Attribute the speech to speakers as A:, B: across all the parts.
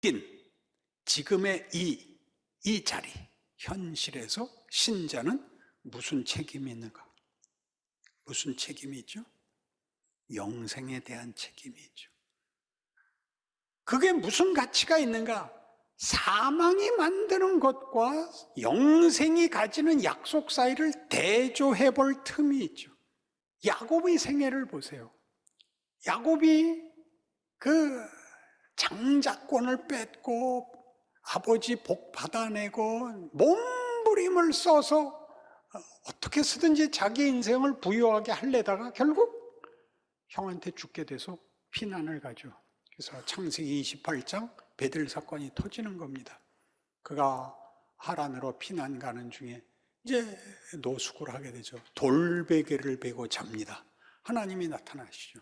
A: 낀 지금의 이, 이 자리, 현실에서 신자는 무슨 책임이 있는가? 무슨 책임이 있죠? 영생에 대한 책임이 있죠. 그게 무슨 가치가 있는가? 사망이 만드는 것과 영생이 가지는 약속 사이를 대조해 볼 틈이 있죠. 야곱의 생애를 보세요. 야곱이 그 장자권을 뺏고 아버지 복 받아내고 몸부림을 써서 어떻게 쓰든지 자기 인생을 부유하게 할래다가 결국 형한테 죽게 돼서 피난을 가죠. 그래서 창세기 28장 베들 사건이 터지는 겁니다. 그가 하란으로 피난 가는 중에 이제 노숙을 하게 되죠. 돌베개를 베고 잡니다. 하나님이 나타나시죠.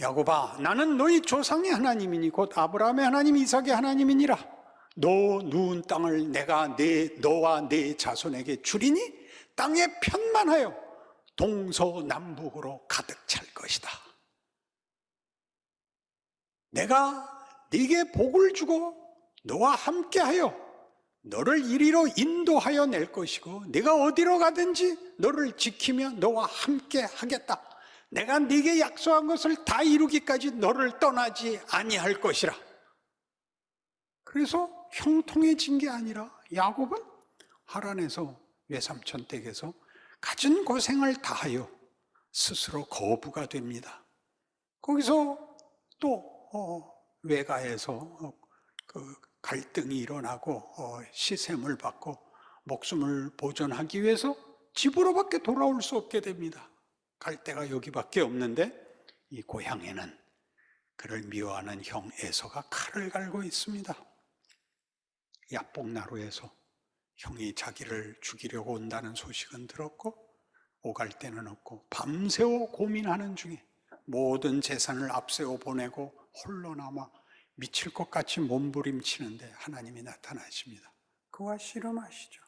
A: 야곱아, 나는 너희 조상의 하나님이니 곧 아브라함의 하나님, 이삭의 하나님이니라. 너 누운 땅을 내가 내 너와 내 자손에게 주리니 땅에 편만하여 동서남북으로 가득 찰 것이다. 내가 네게 복을 주고 너와 함께하여 너를 이리로 인도하여 낼 것이고 네가 어디로 가든지 너를 지키며 너와 함께 하겠다. 내가 네게 약속한 것을 다 이루기까지 너를 떠나지 아니할 것이라. 그래서 형통해진 게 아니라 야곱은 하란에서 외삼촌 댁에서 갖은 고생을 다하여 스스로 거부가 됩니다. 거기서 또 어, 외가에서 어, 그 갈등이 일어나고 어, 시샘을 받고 목숨을 보존하기 위해서 집으로밖에 돌아올 수 없게 됩니다. 갈 데가 여기밖에 없는데 이 고향에는 그를 미워하는 형 에서가 칼을 갈고 있습니다. 야복나루에서 형이 자기를 죽이려고 온다는 소식은 들었고 오갈 데는 없고 밤새워 고민하는 중에 모든 재산을 앞세워 보내고 홀로 남아 미칠 것 같이 몸부림치는데 하나님이 나타나십니다. 그와 씨름하시죠.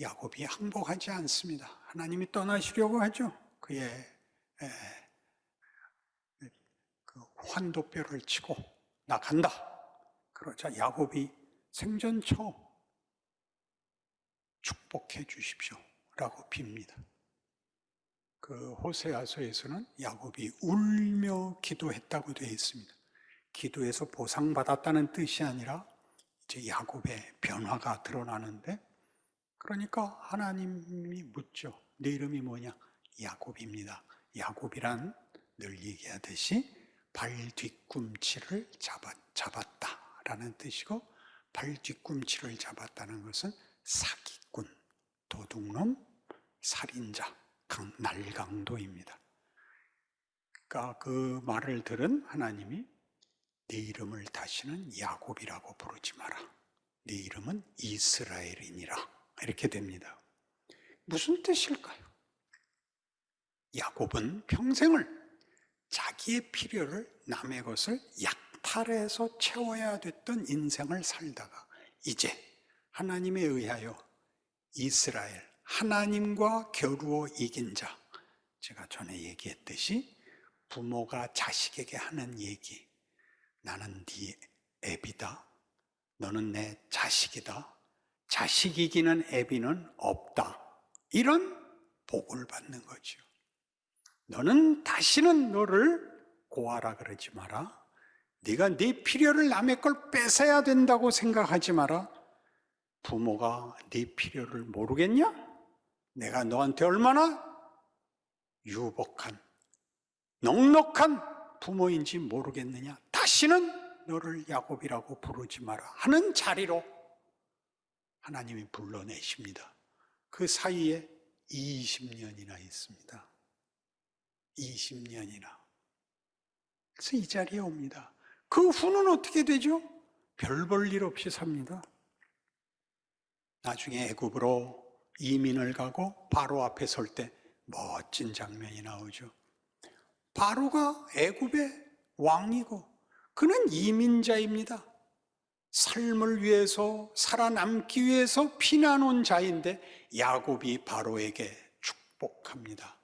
A: 야곱이 항복하지 않습니다. 하나님이 떠나시려고 하죠. 그의 에, 그 환도뼈를 치고 나 간다. 그러자 야곱이 생전 처음 축복해 주십시오라고 빕니다. 그 호세아서에서는 야곱이 울며 기도했다고 되어 있습니다. 기도해서 보상받았다는 뜻이 아니라 이제 야곱의 변화가 드러나는데 그러니까 하나님이 묻죠. 내 이름이 뭐냐? 야곱입니다. 야곱이란 늘 얘기하듯이 발 뒤꿈치를 잡았, 잡았다라는 뜻이고 발 뒤꿈치를 잡았다는 것은 사기꾼, 도둑놈, 살인자 날강도입니다. 그러니까 그 말을 들은 하나님이 네 이름을 다시는 야곱이라고 부르지 마라. 네 이름은 이스라엘이니라. 이렇게 됩니다. 무슨 뜻일까요? 야곱은 평생을 자기의 필요를 남의 것을 약탈해서 채워야 됐던 인생을 살다가 이제 하나님에 의하여 이스라엘, 하나님과 겨루어 이긴 자. 제가 전에 얘기했듯이 부모가 자식에게 하는 얘기. 나는 네 애비다. 너는 내 자식이다. 자식 이 기는 애비는 없다. 이런 복을 받는 거죠. 너는 다시는 너를 고하라 그러지 마라. 네가 네 필요를 남의 걸 뺏어야 된다고 생각하지 마라. 부모가 네 필요를 모르겠냐? 내가 너한테 얼마나 유복한, 넉넉한 부모인지 모르겠느냐? 다시는 너를 야곱이라고 부르지 마라 하는 자리로 하나님이 불러내십니다. 그 사이에 20년이나 있습니다. 20년이나. 그래서 이 자리에 옵니다. 그 후는 어떻게 되죠? 별 볼 일 없이 삽니다. 나중에 애굽으로 이민을 가고 바로 앞에 설 때 멋진 장면이 나오죠. 바로가 애굽의 왕이고 그는 이민자입니다. 삶을 위해서 살아남기 위해서 피난 온 자인데 야곱이 바로에게 축복합니다.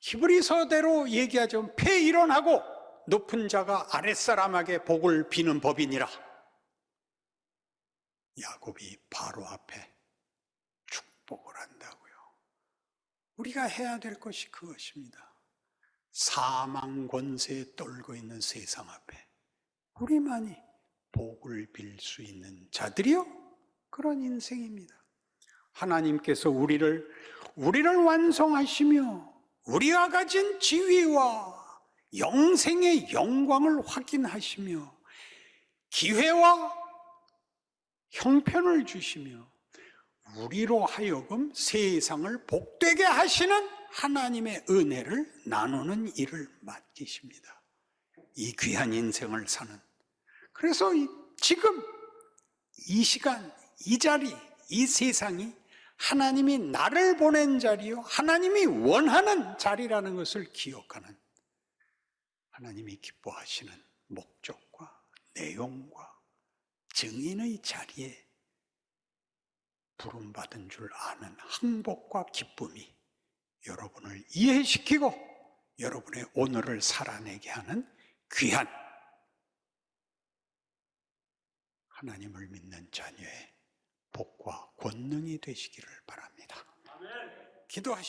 A: 히브리서대로 얘기하자면 폐일원하고 높은 자가 아랫사람에게 복을 비는 법이니라. 야곱이 바로 앞에 축복을 한다고요. 우리가 해야 될 것이 그것입니다. 사망 권세에 떨고 있는 세상 앞에 우리만이 복을 빌 수 있는 자들이요? 그런 인생입니다. 하나님께서 우리를, 우리를 완성하시며 우리가 가진 지위와 영생의 영광을 확인하시며 기회와 형편을 주시며 우리로 하여금 세상을 복되게 하시는 하나님의 은혜를 나누는 일을 맡기십니다. 이 귀한 인생을 사는. 그래서 이- 지금 이 시간, 이 자리, 이 세상이 하나님이 나를 보낸 자리요. 하나님이 원하는 자리라는 것을 기억하는 하나님이 기뻐하시는 목적과 내용과 증인의 자리에 부름받은 줄 아는 행복과 기쁨이 여러분을 이해시키고 여러분의 오늘을 살아내게 하는 귀한 하나님을 믿는 자녀의 복과 권능이 되시기를 바랍니다. 기도하십시오.